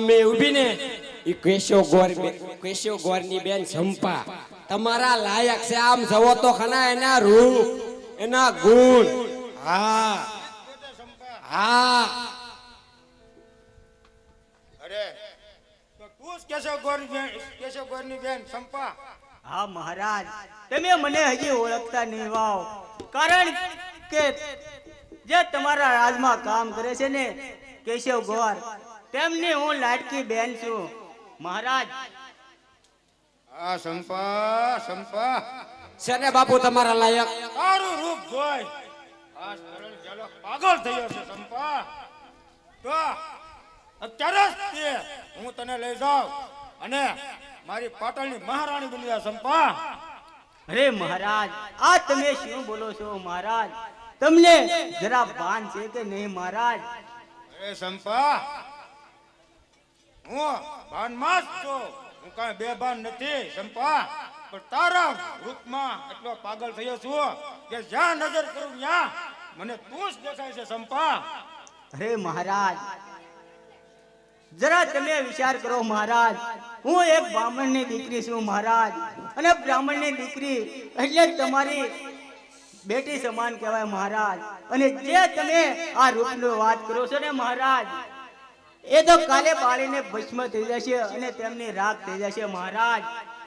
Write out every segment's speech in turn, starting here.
હા મેં ઊભી ને એ કેશવ ગોર કેશવ ગોરની બેન સંપા તમારા લાયક છે આમ જવો તો ખના એના રૂપ એના ગુણ. હા. હા. અરે તો તું કેશવ ગોર કેશવ ગોરની બેન સંપા હા મહારાજ. તમે મને હજી ઓળખતા નહીં વાવ. કારણ કે જે તમારા રાજમાં કામ કરે છે ને કેશવ ગોર. તેમની હું લાડકી બેન છું. મહારાજ. આ સંપા સંપા. છે બાપુ તમારા લાયક? તારું રૂપ જોઈ આ સરળ જેલો પાગલ થયો છે સંપા. તો અત્યારે જ તે હું તને લઈ જાઉં અને મારી પાટણની મહારાણી બની જા સંપા. અરે મહારાજ આ તમે શું બોલો છો મહારાજ? તમને જરા ભાન છે કે નહીં મહારાજ? અરે સંપા હું ભાનમાં જ છું. હું કાંઈ બેભાન નથી સંપા પણ તારા રૂપમાં એટલો પાગલ થયો છું કે જ્યાં નજર કરું ત્યાં મને તું જ દેખાય છે સંપા અરે મહારાજ, જરા તમે વિચાર કરો મહારાજ. હું એક બ્રાહ્મણની દીકરી છું મહારાજ. અને બ્રાહ્મણની દીકરી એટલે તમારી બેટી સમાન કહેવાય મહારાજ. અને જે તમે આ રૂપની વાત કરો છો ને મહારાજ એ તો કાલે બાળીને ભસ્મ થઈ જશે અને તેમની રાખ થઈ જશે મહારાજ.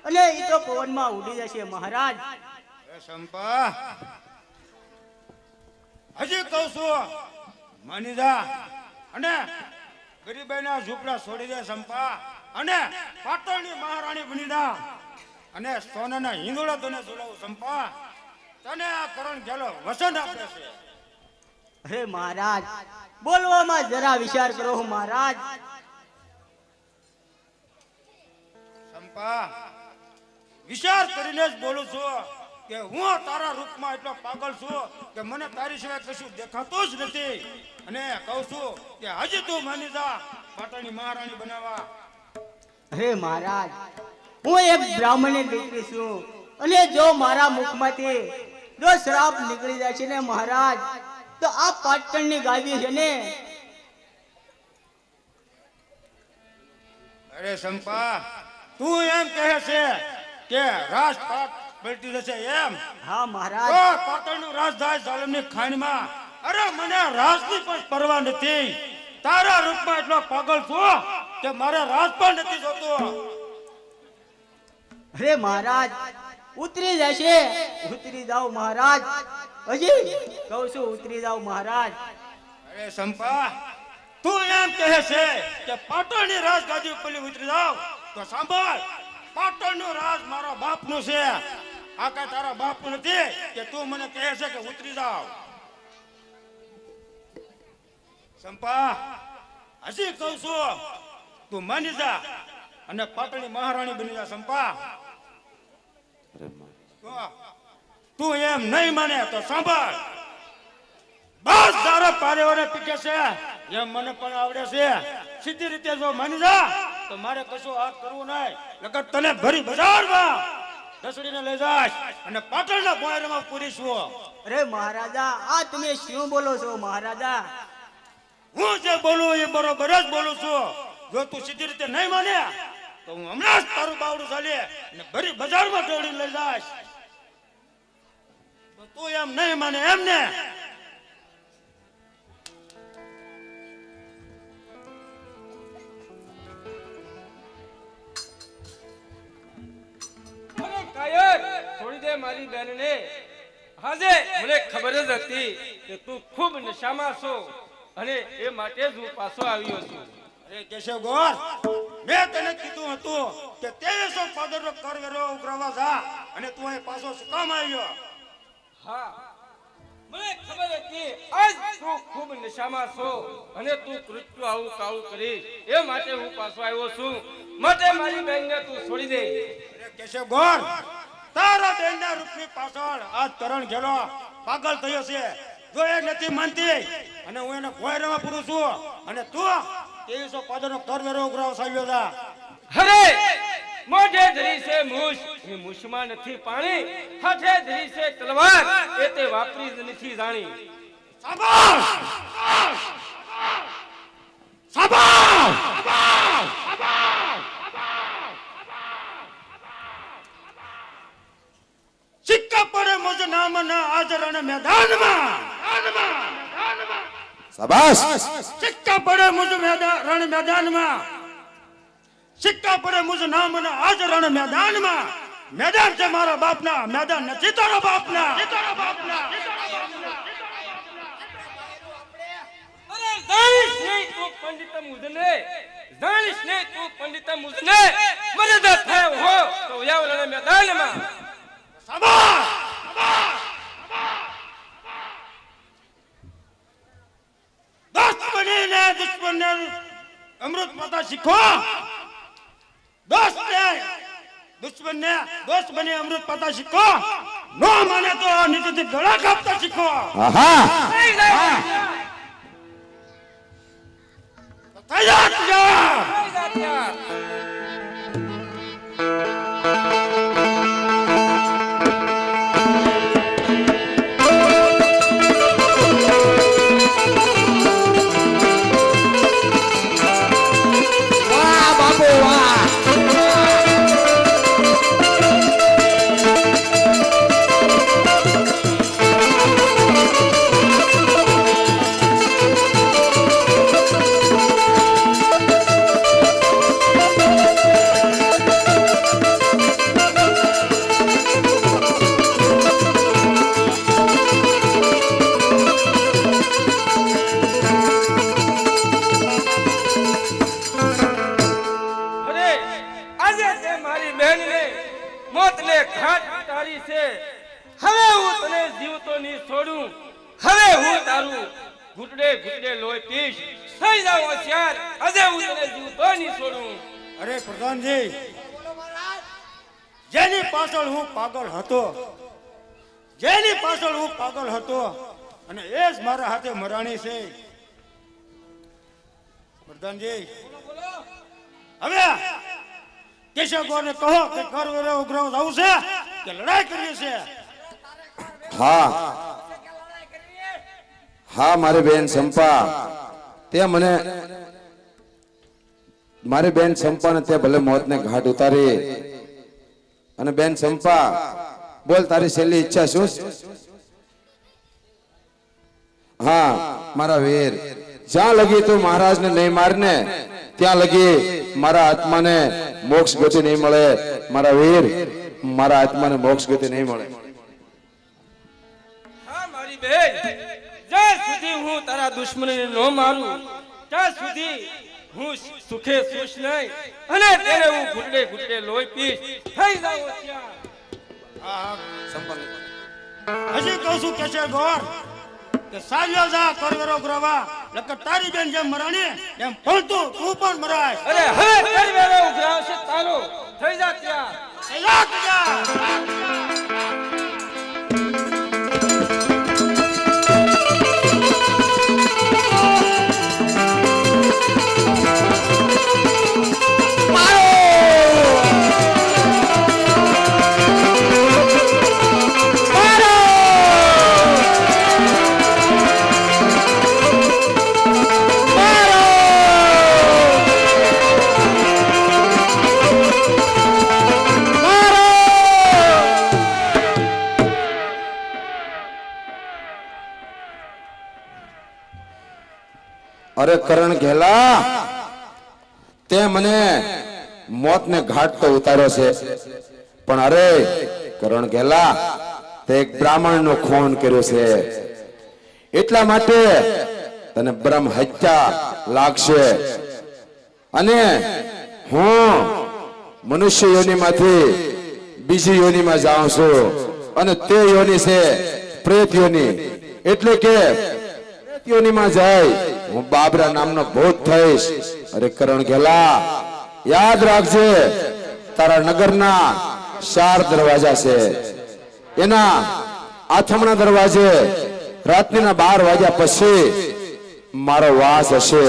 અને એ તો પવનમાં ઉડી જશે મહારાજ. હજી કહું છું માની અને ગરીબાઈના ઝૂંપડા છોડી દે સંપા. અને પાટણની મહારાણી જા અને સોનાના હિંદોળા તને જોડાવું સંપા. તને આ કરણ ગેલો વસંત આપે છે. અરે મહારાજ બોલવામાં જરા વિચાર કરો મહારાજ. સંપા વિચાર કરીને જ બોલું છું કે હું તારા રૂપમાં એટલો પાગલ છું કે મને તારી સિવાય કશું દેખાતું જ નથી. અને કહું છું કે હજી તું માની જા પાટણની મહારાણી બનાવવા. અરે મહારાજ હું એક બ્રાહ્મણની દીકરી છું. અને જો મારા મુખમાંથી જો શ્રાપ નીકળી જાય છે ને મહારાજ તો આ પાટણની ગાવી છે ને. અરે સંપા તું એમ કહે છે કે રાજપાટ પલટી જશે એમ? હા મહારાજ. પાટણનું રાજ થાય ઝાલમની ખાણીમાં અરે મને રાજની પણ પરવા નથી. તારા રૂપમાં એટલો પાગલ છું કે મારે રાજ પણ નથી જોતો. અરે મહારાજ ઉતરી જશે. ઉતરી જાઓ મહારાજ. હજી? કહું છું ઉતરી જાવ મહારાજ. અરે સંપા તું એમ કહે છે કે પાટણની રાજગાદી ઉપર ઉતરી જાવ તો સાંભળ પાટણનું રાજ મારો બાપનું છે. આ કઈ તારા બાપનું નથી કે તું મને કહે છે કે ઉતરી જાવ સંપા હજી કહું છું તું માની જા અને પાટણની મહારાણી બની જા સંપા. તો એમ નહીં માને તો સાંભળ. બસ તારા પારેવાને પીકે છે. એમ મને પણ આવડે છે. સીધી રીતે જો માની જા તો મારે કશું હાથ કરવું નહીં. નકર તને ભરી બજારમાં દસડીને લઈ જાય અને પાટણના બોયરમાં પૂરીશું. અરે મહારાજા આ તમે શું બોલો છો મહારાજા? હું જે બોલું એ બરોબર જ બોલું છું. જો તું સીધી રીતે નહીં માને તો હું હમણાં જ તારું બાવડું ચાલીએ અને ભરી બજારમાં દોડીને લઈ જાય તો એમ નહીં માને એમ ને અરે કાયર છોડી દે મારી બેનને. હાજે મને ખબર જ હતી કે તું ખૂબ નશામાં છો અને એ માટે જ હું પાછો આવ્યો છું. અરે કેશવ ગોર મેં તને કીધું હતું કે ત્રેવીસો પાદરનો કરવેરો ઉઘરાવવા જા અને તું અહીં પાછો શું કામ આવ્યો? હા. મને ખબર હતી આજ તું ખૂબ નશામાં છો અને તું કૃત્ય આવું કાવું કરીશ. એ માટે હું પાછો આવ્યો છું. માટે મારી બેનને તું છોડી દે. કેશવ ગોર તારા બેનના રૂપની પાછળ આ તરણ ઘેલો પાગલ થયો છે. જો એ નથી માનતી અને હું એને ભોયરામાં પૂરું છું અને તું ત્રેવીસો પાદરનો કરવેરો ઉઘરાવવા સાહેબ અરે! મોઢે ધરી છે મૂછ. એ મૂછમાં નથી પાણી હાથે ધરી છે તલવાર. એ તે વાપરી જ નથી જાણી. શાબાશ શાબાશ સિક્કા પડે મુજ નામ ના આજરણ મેદાનમાં. શાબાશ સિક્કા પડે મુજ મેદાન રણ મેદાનમાં. સિક્કા પડે મુજ નામ અને આજ રણ મેદાનમાં. મેદાન છે મારા બાપના મેદાન નથી તારા બાપના. અરે જાણીશ નહીં તું પંડિત મુજને જાણીશ નહીં તું પંડિત મુજને. મદદ થયો હો તો યાવલને મેદાનમાં! દોસ્ત અમૃત માતા શીખો. દોસ્ત ને દુશ્મનને દોસ્ત બની અમૃત પાતા શીખો. નો માને તો નીચેથી ગળા કાપતા શીખો. આહા. થઈ જા મરાણી છે. પ્રધાનજી. હવે કેશવ ગોરને કહો કે કર વેરે ઉગ્રહ જવું છે કે લડાઈ કરીએ છે? હા. હા મારી બેન સંપા. તે મને મારી બેન સંપાને તે ભલે મોતને ઘાટ ઉતારી. અને બેન સંપા બોલ તારી છેલ્લી ઈચ્છા શું છે? હા મારા વીર. જ્યાં લગી તું મહારાજને નહીં મારને ત્યાં લગી મારા આત્માને મોક્ષ ગતિ નહીં મળે. મારા વીર મારા આત્માને મોક્ષ ગતિ નહીં મળે. હા મારી બેન. જ્યાં સુધી હું તારા દુશ્મનને ન મારું ત્યાં સુધી હું સુખે સુશ નહીં. અને તેને હું ઘૂંટડે ઘૂંટડે લોહી પીશ. થઈ જાવ હોશિયાર હજી કહું છું કેશવ ગોર? કે સાલ્યો જા કરવેરો વેરો ઉગ્રવા લકર તારી બેન જેમ મરાણી એમ પણ તું તું પણ મરાય. અરે હવે કરવેરો ઉઘરાવશે તારો. થઈ જા ત્યાં. તૈયાર તૈયાર કરણ ઘેલા, તે મને મોતને ઘાટ તો ઉતાર્યો છે. પણ અરે, કરણ ઘેલા, તે એક બ્રાહ્મણ નો ખૂન કર્યો છે. એટલા માટે તને બ્રહ્મ હત્યા લાગશે. અને હું મનુષ્ય યોનિમાંથી બીજી યોનિમાં જાઉં છું. અને તે યોનિ છે પ્રેત યોની. એટલે કે યોનિમાં જાય હું બાબરા નામનો ભૂત થઈશ. અરે કરણ ઘેલા યાદ રાખજે, તારા નગરના ચાર દરવાજા છે. એના આથમણા દરવાજે રાત્રિના બાર વાગ્યા પછી મારો વાસ હશે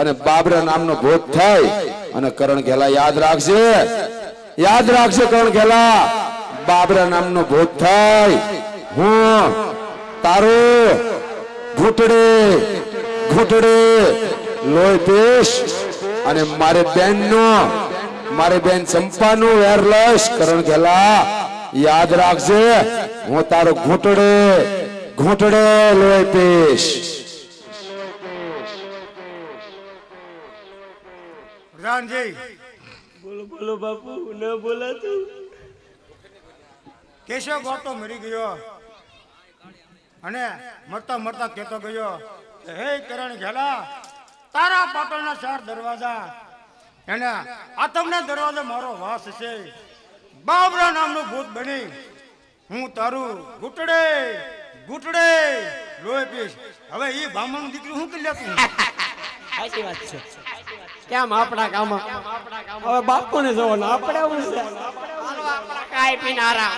અને બાબરા નામનો ભૂત થાય અને કરણ ઘેલા યાદ રાખજે યાદ રાખજે કરણ ઘેલા બાબરા નામનો ભૂત થાય હું તારું ઘૂંટડે ઘૂંટડે લોહી પીશ અને મારે બેન નો મારી બેન ચંપા નું વેર કરણ ઘેલા યાદ રાખજે હું તારો ઘૂંટડે ઘૂંટડે લોહી પીશ. રામજી. બોલો બોલો બાપુ ન બોલાતું. કેશવ ગોટો મરી ગયો. અને મરતા મરતા કેતો ગયો. હે કરણ ઘેલા, તારા પાટણના ચાર દરવાજા. એને તમને દરવાજો મારો વાસ છે. બાબરા નામનું ભૂત બની. હું તારું ઘૂંટડે ઘૂંટડે લોહી પીશ. હવે એ બામણ દીકરી હું કરી લેતું? સાચી વાત છે. કેમ આપણા કામ હવે જોવો ને, આપણે આવું છે. આપણા કાંઈ પીનારા.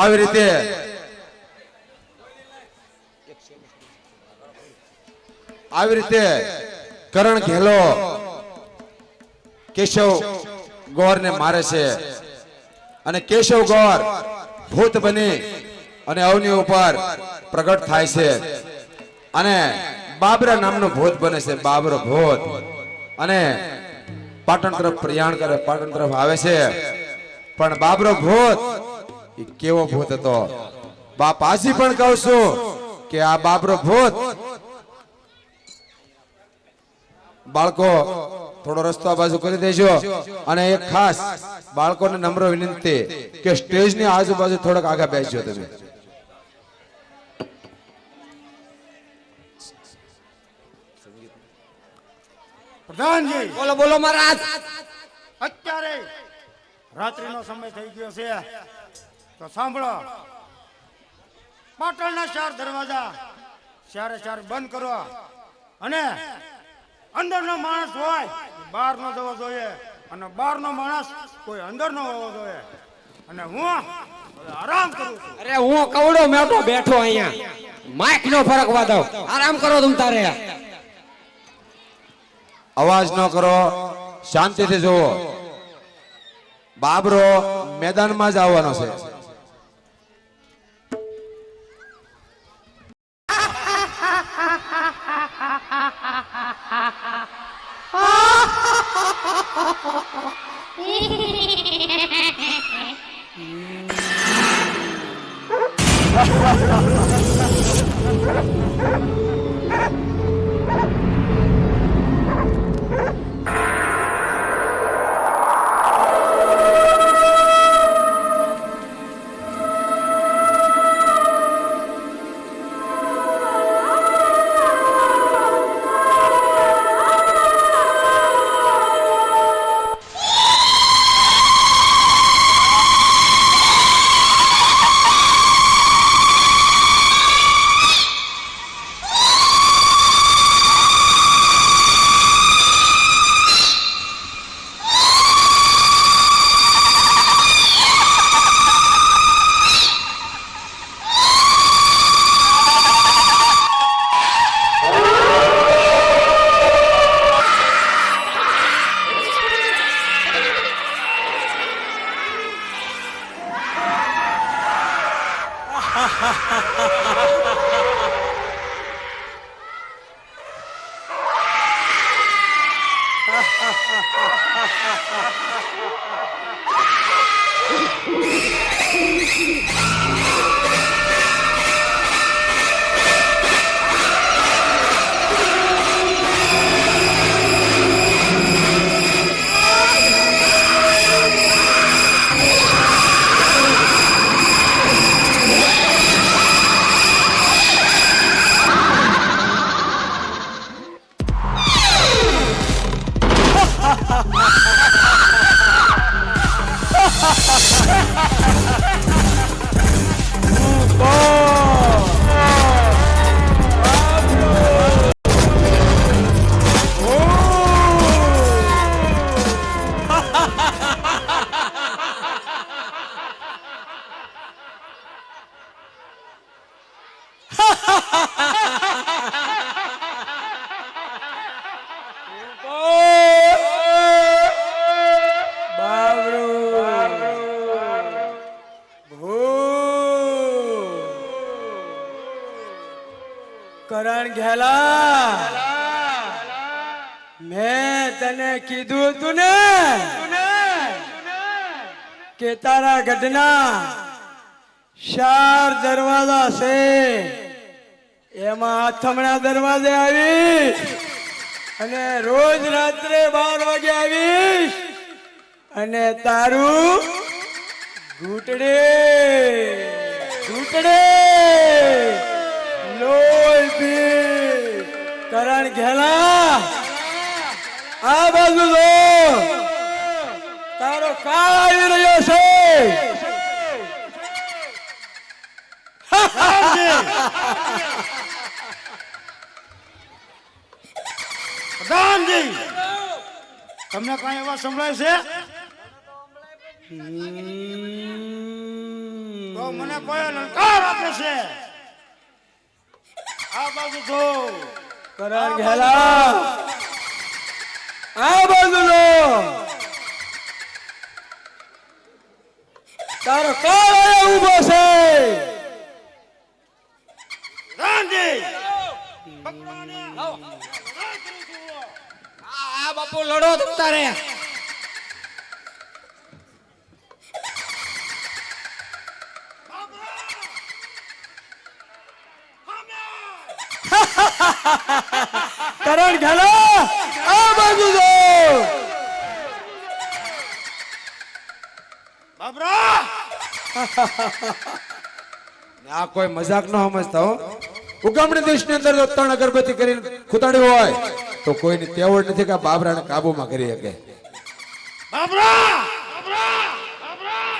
આવી રીતે આવી રીતે કરણ ઘેલો, કેશવ ગોરને મારે છે. અને કેશવ ગોર ભૂત બની અને અવની ઉપર પ્રગટ થાય છે. અને બાબરા નામનું ભૂત બને છે, બાબરો ભૂત. અને પાટણ તરફ પ્રયાણ કરે, પાટણ તરફ આવે છે. પણ બાબરો ભૂત એ કેવો ભૂત હતો? બાપ આજી પણ કહું છું કે આ બાપરો ભૂત. બાળકો થોડો રસ્તો આ બાજુ કરી દેજો. અને એક ખાસ બાળકોને નમ્ર વિનંતી કે સ્ટેજની આજુબાજુ થોડાક આગળ બેસજો તમે. પ્રધાનજી! બોલો બોલો મહારાજ! અત્યારે રાત્રિનો સમય થઈ ગયો છે. તો સાંભળો. પાટણના ચાર દરવાજા ચારે ચાર બંધ કરો. અને અંદરનો માણસ હોય બહાર નો જવો જોઈએ. અને બહારનો માણસ કોઈ અંદર નો હોવો જોઈએ. અને હું આરામ કરું અરે હું કવડો મેટો બેઠો અહીંયા. માઇક નો ફરક વાદો આરામ કરો તમ તારે. અવાજ ન કરો. શાંતિથી જુઓ. બાબરો મેદાનમાં જ આવવાનો છે. Ha ha ha! ઘેલા મેં તને કીધું તું ને કે તારા ગઢના ચાર દરવાજા છે. એમાં આથમણા દરવાજે આવીશ અને રોજ રાત્રે બાર વાગે આવીશ અને તારું ઘૂંટડે ઘૂંટડે. લોહી કરણ ઘેલા. આ બાજુ જો. તારો કાળ આવી રહ્યો છે. પ્રધાનજી તમને કઈ એવા સંભળાય છે? તો મને કોઈ લલકાર આપે છે. આ બાજુ જો. કરણ ઘેલા. આ બાજુ જો તારો કાળ અહીંયા ઊભો છે. પ્રધાનજી આ આ બાપુ લડો તારે. કરણ ઘાલો આ બાજુ જો. બાબરા આ કોઈ મજાક ન સમજતા હો. ઉગામણી દેશની અંદર જો ત્રણ અગરબત્તી કરીને ખૂતાડી હોય તો કોઈની તેવડ નથી કે બાબરાને કાબુમાં કરી શકે. બાબરા બાબરા બાબરા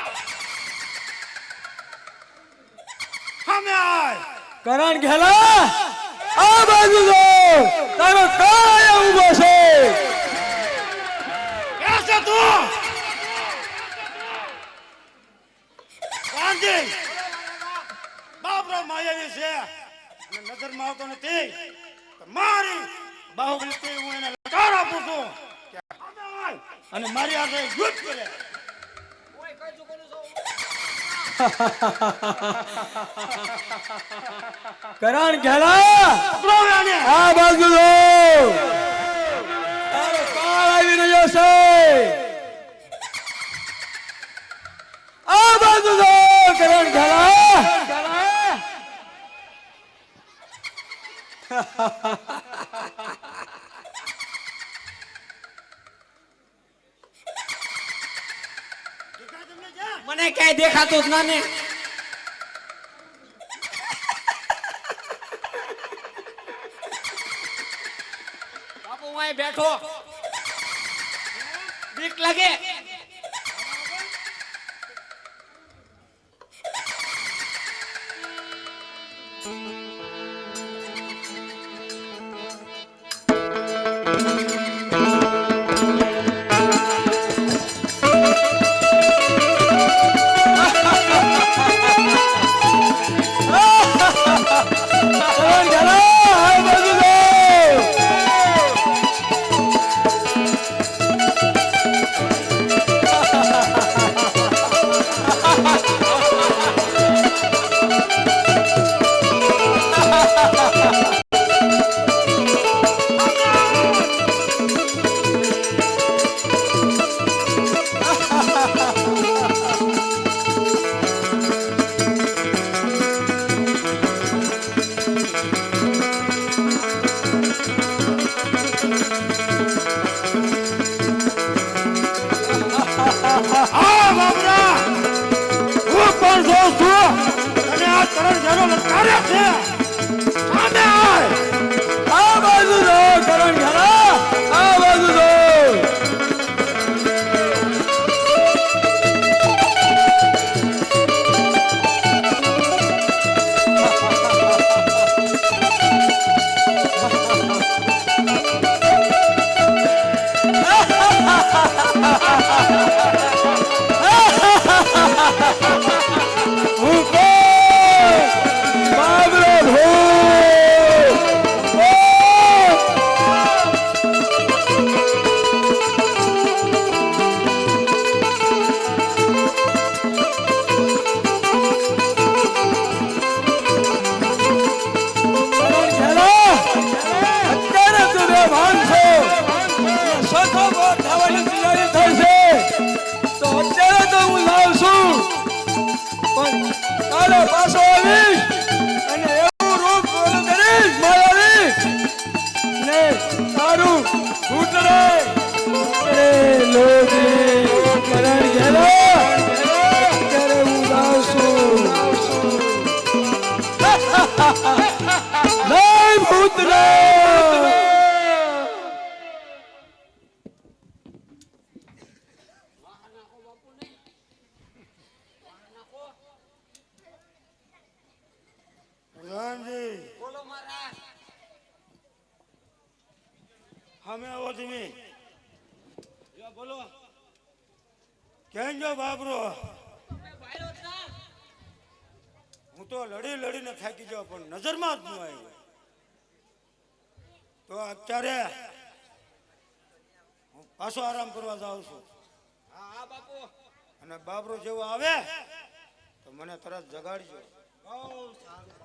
કરણ ઘેલા આ બાજુ તારો કાય ઊભો છે. છે તું? વાંજી બાબરો માયાવી છે. અને નજરમાં આવતો નથી. મારી બાહુબલી હું એને લકાર આપું છું અને મારી આગળ યુદ્ધ કરે. કરણ આ બાજુ આવી રહ્યો છે! આ બાજુ કરણ ઘેલા મને ક્યાંય દેખાતું જ ના ને બાપુ બેઠો. બીક લાગે? કરણ તો લડી લડીને થાકી જાવ પણ નજરમાં જ ન આવ્યો તો અત્યારે હું પાછો આરામ કરવા જાઉં છું. અને બાબરો જેવો આવે, તો મને તરત જગાડજો. બહુ સારું.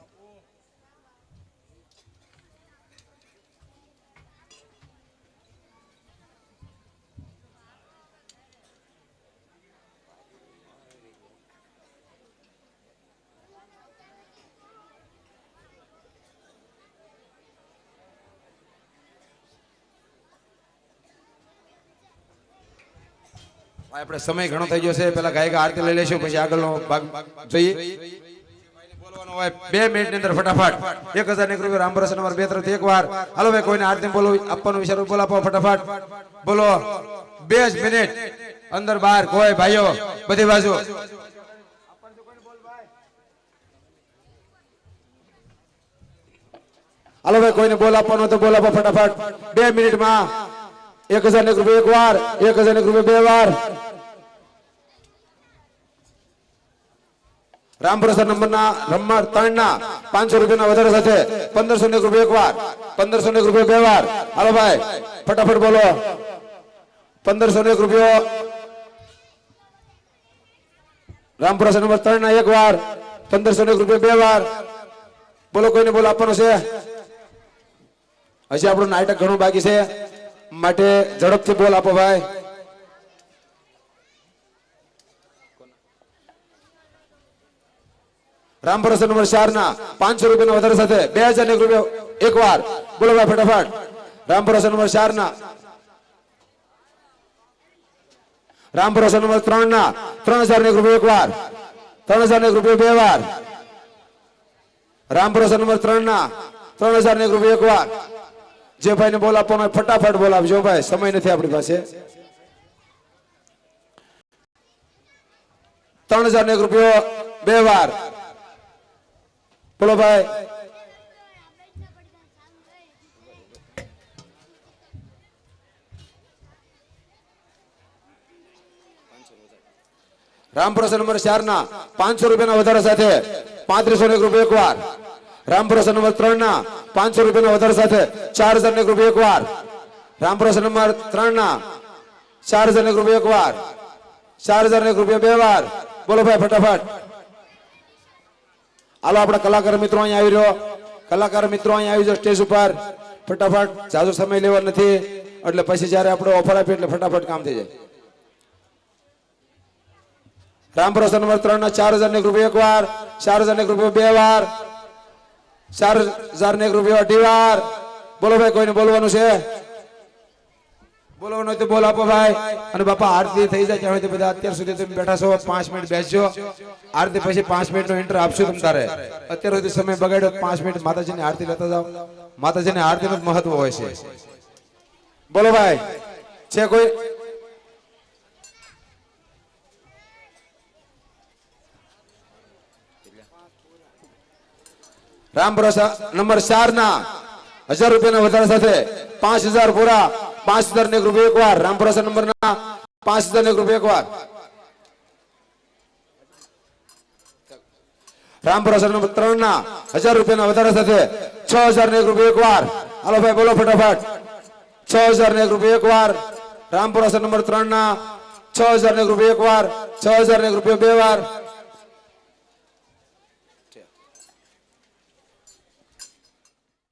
આપણે સમય ઘણો થઈ ગયો પેલા ગાયક આરતી લઈ લેશું, પછી આગળનો ભાગ જોઈએ. બે મિનિટની અંદર ફટાફટ. એક હજારની રૂપિયા રામભરોસે નંબર બે તરફ એક વાર હાલો ભાઈ, કોઈને આરતી બોલો આપવાનું વિચારો બોલો આપો ફટાફટ. બોલો. બે જ મિનિટ. અંદર બહાર કોઈ ભાઈઓ, બધી બાજુ. હાલો ભાઈ, કોઈને બોલ આપવાનો તો બોલ ફટાફટ. બે મિનિટમાં. એક હજારની રૂપિયા એક વાર એક હજારની રૂપિયા બે વાર. રામપ્રસાદ નંબરના નંબર ત્રણ ના પાંચસો રૂપિયાના વધારે સાથે પંદરસો ને રૂપિયા એક વાર પંદરસો ને રૂપિયા બે વાર. હાલો ભાઈ, ફટાફટ બોલો. પંદરસો ને રૂપિયો. રામપ્રસાદ નંબર ત્રણ ના એક વાર, પંદરસો ને રૂપિયા બે વાર. બોલો, કોઈને બોલો આપવાનો છે? હજી આપણું નાટક ઘણું બાકી છે. માટે ઝડપથી બોલ આપો ભાઈ. રામપ્રસાદ નંબર ચાર ના પાંચસો રૂપિયાના વધારે સાથે બે હજાર એક રૂપિયા એક વાર બોલો ફટાફટ. રામપ્રસાદ નંબર ચાર ના રામપ્રસાદ નંબર ત્રણ ના ત્રણ હજાર એક રૂપિયા એક વાર ત્રણ હજાર એક રૂપિયા બે વાર રામપ્રસાદ નંબર ત્રણ ના ત્રણ હજાર એક રૂપિયા એક વાર જે ભાઈને બોલ આપવાનો ફટાફટ બોલાવજો ભાઈ, સમય નથી આપણી પાસે. ત્રણ હજાર એક રૂપિયો બે વાર બોલો ભાઈ. રામપ્રસાદ નંબર ચાર ના પાંચસો રૂપિયાના વધારા સાથે પાંત્રીસો એક રૂપિયા એક વાર રામપ્રસાદ નંબર ત્રણ ના પાંચસો રૂપિયાના વધારા સાથે ચાર હજાર એક રૂપિયા એક વાર રામપ્રસાદ નંબર ત્રણ ના ચાર હજાર એક રૂપિયા એક વાર ચાર હજાર એક રૂપિયા બે વાર. બોલો ભાઈ, ફટાફટ. હાલો, આપણા કલાકાર મિત્રો અહીંયા આવી રહ્યો. કલાકાર મિત્રો અહીંયા આવી જાઓ સ્ટેજ ઉપર. ફટાફટ, જાજો સમય લેવા નથી. એટલે પછી જ્યારે આપણે ઓફર આપીએ એટલે ફટાફટ કામ થઈ જાય. રામપ્રસાદ નંબર ત્રણ ના ચાર હજાર એક રૂપિયા એક વાર ચાર હજાર એક રૂપિયા બે વાર, ચાર હજાર એક રૂપિયા અઢી વાર. બોલો ભાઈ, કોઈને બોલવાનું છે? બોલવાનું હોય તો બોલ આપો ભાઈ. અને બાપા, આરતી થઈ જાય ત્યાં બધા અત્યાર સુધી તમે બેઠા છો, પાંચ મિનિટ બેસજો. આરતી પછી પાંચ મિનિટ નો ઇન્ટર આપશો તમ તારે. અત્યાર સુધી સમય બગાડ્યો, પાંચ મિનિટ માતાજીની આરતી લેતા જાઓ. માતાજીની આરતી નું મહત્વ હોય છે. બોલો ભાઈ, છે કોઈ? રામપ્રસાદ નંબર ચાર ના હજાર રૂપિયાના વધારા સાથે પાંચ હજાર પૂરા. પાંચ હજાર ને એક રૂપિયા એક વાર રામપ્રસાદ નંબર ના પાંચ હજાર ને એક રૂપિયા એક વાર રામપ્રસાદ નંબર ત્રણ ના હજાર રૂપિયાના વધારા સાથે છ હજાર ને એક રૂપિયા એક વાર હાલો ભાઈ બોલો ફટાફટ છ હજાર ને એક રૂપિયા એક વાર રામપ્રસાદ નંબર ત્રણ ના છ હજાર ને એક રૂપિયા એક વાર છ હજાર ને એક રૂપિયા બે વાર